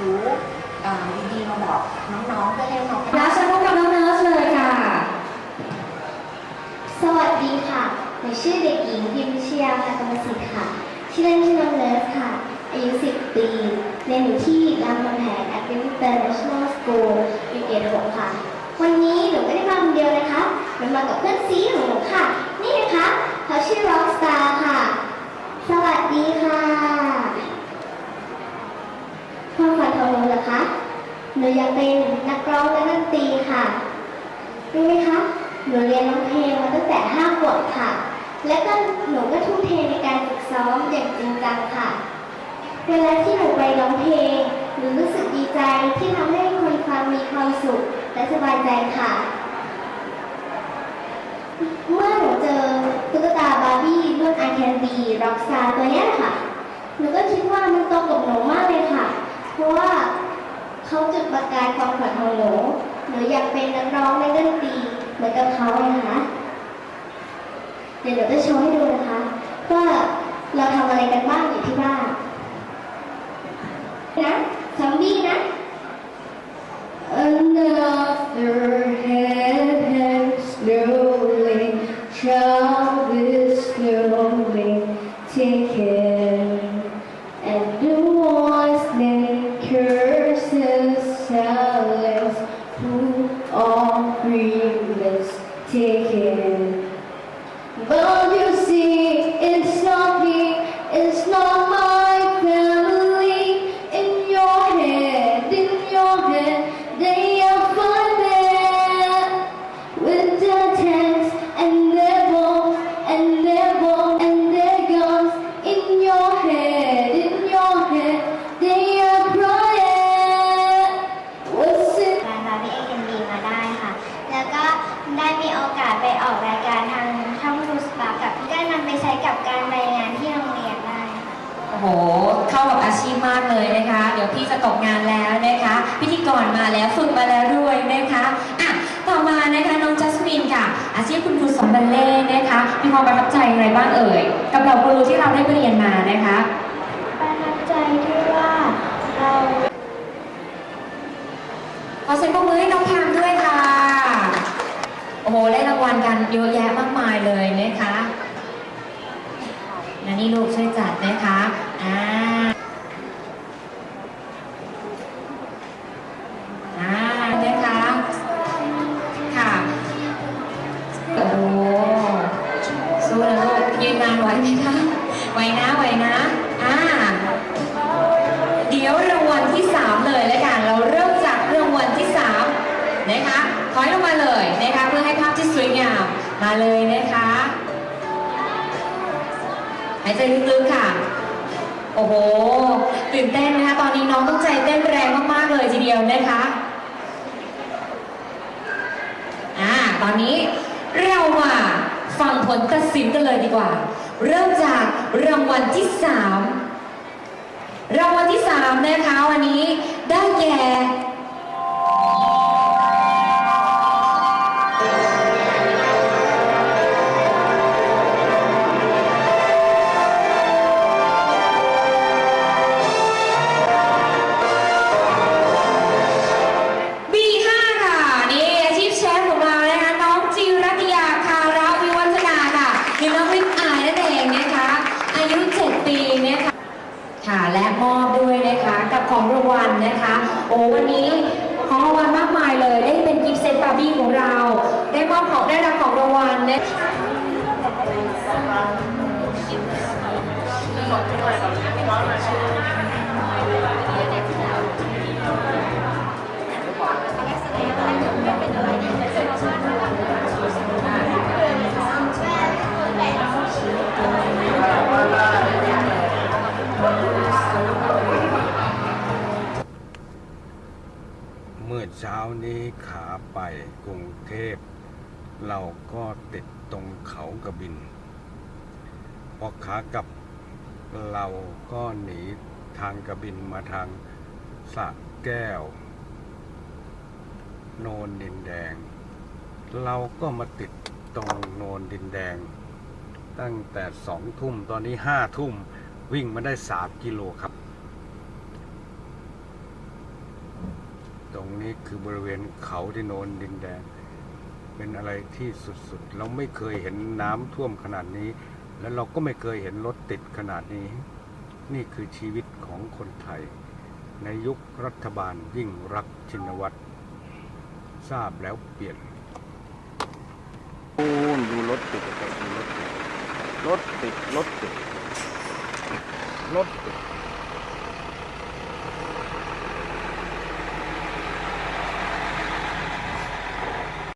รู้เอ่อดีๆมาบอกน้องๆเพื่อให้น้องๆแล้วฉันพบกับน้องเนิร์สเลยค่ะ สวัสดีค่ะหนูชื่อเด็กหญิงพิมพ์ชยาภากรรมสิทธิ์ค่ะ ชื่อเล่นชื่อน้องเนิร์สค่ะ อายุ 10 ปีเรียนอยู่ที่รามคำแหง Academy International School อยู่เกรดหกค่ะ วันนี้หนูไม่ได้มาคนเดียวนะคะหนูมากับเพื่อนซีของหนูค่ะ นี่นะคะเขาชื่อ Rockstar ค่ะ สวัสดีค่ะ ความฝันของหนูเหรอคะ หนูอยากเป็นนักร้องและดนตรีค่ะรู้ไหมคะหนูเรียนร้องเพลงมาตั้งแต่ห้าขวบค่ะ และก็หนูก็ทุ่มเทในการฝึกซ้อมอย่างจริงจังค่ะ เวลาที่หนูไปร้องเพลงหนูรู้สึกดีใจที่ทำให้คนฟังมีความสุขและสบายใจค่ะ เมื่อหนูเจอตุ๊กตาบาร์บี้รุ่น I Can Be Rockstar ตัวนี้ค่ะ หนูก็คิดว่ามันตรงกับหนูมากเลยค่ะ เพราะว่า เขาจุดประกายความฝันของหนูหนูอยากเป็นนักร้องในดนตรีเหมือนกับเขาเลยนะคะ เดี๋ยวหนูจะโชว์ให้ดูนะคะ ว่าเราทำอะไรกันบ้างอยู่ที่บ้านนะซอมบี้นะ Another head hangs slowly, child is slowly taken, ได้ค่ะแล้วก็ได้มีโอกาสไปออกรายการทางช่องทูสปากับได้นำไปใช้กับการรายงานที่ หเข้ากับอาชีพมากเลยนะคะ เดี๋ยวพี่จะตกงานแล้วนะคะ พิธีกรมาแล้วฝึกมาแล้วด้วยนะคะอะต่อมานะคะน้องจัสมินค่ะ อาชีพคุณครูสอนบัลเล่ต์นะคะมีความประทับใจอะไรบ้างเอ่ยกับเหล่าครูที่เราได้ไปเรียนมานะคะประทับใจที่ว่าเราขอเสียงปรบมือให้น้องแพมด้วยค่ะโอ้โหได้รางวัลกันเยอะแยะมากมายเลยนะคะนันนี่ลูกช่วยจัดนะคะ อ่าอ่านะคะค่ะโอ้สู้นะลูกยืนนานไหวไหมคะไหวนะไหวนะ อ่า เดี๋ยวรางวัลที่ 3 เลยแล้วกัน เราเริ่มจากรางวัลที่ 3 นะคะถอยลงมาเลยนะคะเพื่อให้ภาพที่สวยงาม มาเลยนะคะ หายใจลึกๆค่ะ โอ้โห ตื่นเต้นนะคะ ตอนนี้น้องต้องใจเต้นแรงมากๆเลยทีเดียวนะคะอ่าตอนนี้เรามาฟังผลตัดสินกันเลยดีกว่า เริ่มจากรางวัลที่ 3 รางวัลที่ 3 นะคะวันนี้ได้แก่ นะคะ โอ้วันนี้ของรางวัลมากมายเลย ได้เป็นกิฟต์เซตบาร์บี้ของเรา ได้มอบของได้รับของรางวัลนะคะ เมื่อเช้านี้ขาไปกรุงเทพ เราก็ติดตรงเขากระบิน พอขากลับเราก็หนีทางกระบินมาทางสะแก้ว โนนดินแดง เราก็มาติดตรงโนนดินแดง ตั้งแต่สองทุ่มตอนนี้ห้าทุ่มวิ่งมาได้สามกิโลครับ รงนี้คือบริเวณเขาที่โนนดินแดง เป็นอะไรที่สุดๆ เราไม่เคยเห็นน้ำท่วมขนาดนี้ แล้วเราก็ไม่เคยเห็นรถติดขนาดนี้ นี่คือชีวิตของคนไทย ในยุครัฐบาลยิ่งรักชินวัตรทราบแล้วเปลี่ยนโอ้ดูรถติดดูรถติดรถติดรถติดรถติด